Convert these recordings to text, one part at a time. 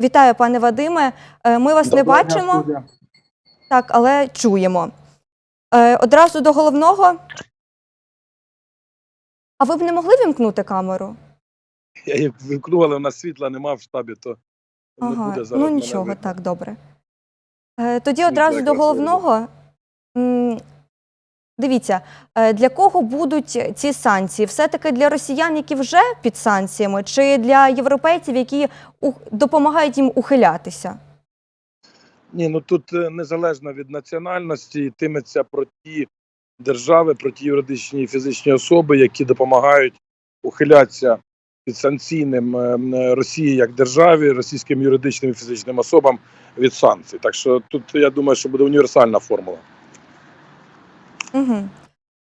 Вітаю, пане Вадиме. Е, Ми вас не Доброго дня, бачимо, студія. так, але чуємо. Е, Одразу до головного. А ви б не могли вімкнути камеру? Я її вимкнув, але в нас світла нема в штабі, то не буде зараз. ну нічого, мене... так, добре. Е, Тоді одразу до головного. Дивіться, е, для кого будуть ці санкції? Все-таки для росіян, які вже під санкціями, чи для європейців, які допомагають їм ухилятися? Ні, ну тут е, незалежно від національності йтиметься про ті держави, про ті юридичні і фізичні особи, які допомагають ухилятися під санкційним е, Росії як державі, російським юридичним і фізичним особам від санкцій. Так що тут я думаю, що буде універсальна формула. Угу.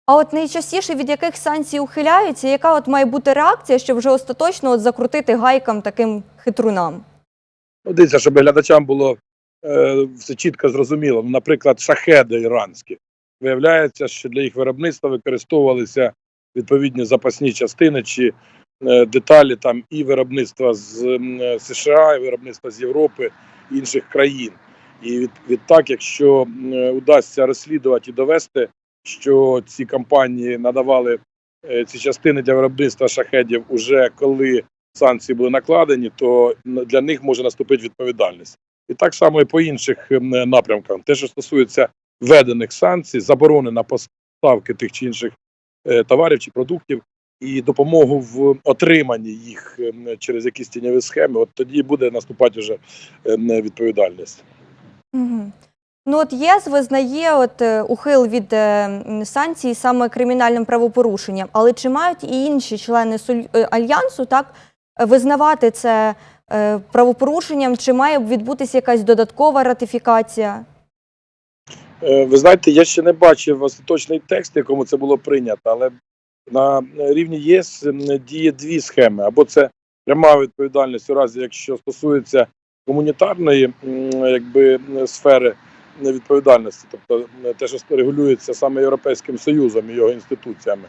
А от найчастіше від яких санкцій ухиляються, яка от має бути реакція, щоб вже остаточно от закрутити гайкам таким хитрунам? Ну, дивіться, щоб глядачам було е, все чітко зрозуміло. Ну, Наприклад, шахеди іранські. Виявляється, що для їх виробництва використовувалися відповідні запасні частини чи е, деталі там і виробництва з е, США, і виробництва з Європи і інших країн. І від, відтак, якщо е, удасться розслідувати і довести, що ці компанії надавали е, ці частини для виробництва шахедів уже коли санкції були накладені, то для них може наступити відповідальність. І так само і по інших ем, напрямках. Те, що стосується введених санкцій, заборони на поставки тих чи інших е, товарів чи продуктів і допомогу в отриманні їх ем, через якісь тіньові схеми, от тоді буде наступати вже ем, відповідальність. Угу. Ну от ЄС визнає от е, ухил від е, санкцій саме кримінальним правопорушенням, але чи мають і інші члени е, альянсу так визнавати це правопорушенням, чи має відбутися якась додаткова ратифікація? Ви знаєте, я ще не бачив остаточний текст, якому це було прийнято, але на рівні ЄС діє дві схеми: або це пряма відповідальність у разі, якщо стосується гуманітарної м, якби сфери відповідальності, тобто м, те, що регулюється саме Європейським Союзом і його інституціями.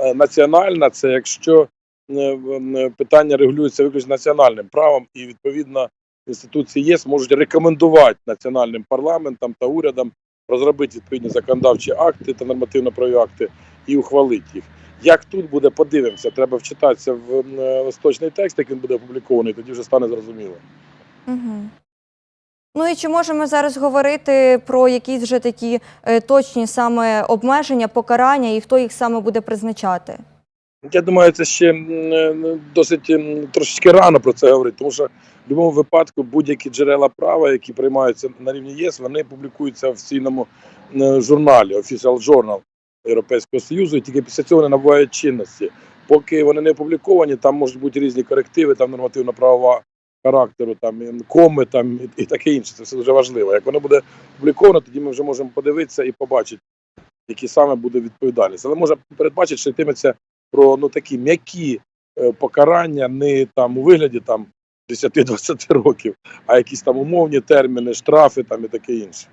Е, Національна це якщо е, питання регулюється виключно національним правом, і відповідно інституції ЄС можуть рекомендувати національним парламентам та урядам розробити відповідні законодавчі акти та нормативно-правові акти і ухвалити їх. Як тут буде, подивимося. Треба вчитатися в м, е, остаточний текст, як він буде опублікований, тоді вже стане зрозуміло. Угу. Ну і чи можемо зараз говорити про якісь вже такі е, точні саме обмеження, покарання і хто їх саме буде призначати? Я думаю, це ще е, досить трошечки рано про це говорити, тому що в будь-якому випадку будь-які джерела права, які приймаються на рівні ЄС, вони публікуються в офіційному журналі Official Journal Європейського Союзу, і тільки після цього вони набувають чинності. Поки вони не опубліковані, там можуть бути різні корективи, там нормативно-правова характеру, там коми, там і, таке інше. Це все дуже важливо. Як воно буде опубліковано, тоді ми вже можемо подивитися і побачити, які саме буде відповідальність. Але можна передбачити, що йтиметься про ну такі м'які е, покарання, не там у вигляді там 10-20 років, а якісь там умовні терміни, штрафи там і таке інше.